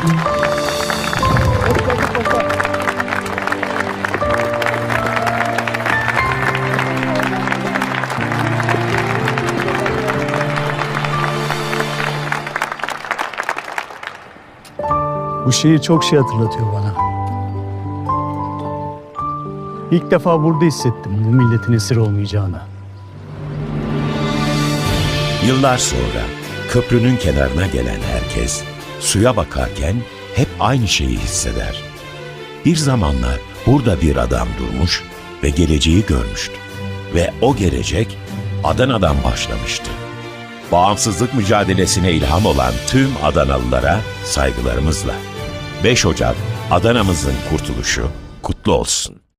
Bu şehir çok şey hatırlatıyor bana. İlk defa burada hissettim bu milletin esir olmayacağını. Yıllar sonra köprünün kenarına gelen herkes suya bakarken hep aynı şeyi hisseder. Bir zamanlar burada bir adam durmuş ve geleceği görmüştü. Ve o gelecek Adana'dan başlamıştı. Bağımsızlık mücadelesine ilham olan tüm Adanalılara saygılarımızla. 5 Ocak Adana'mızın kurtuluşu kutlu olsun.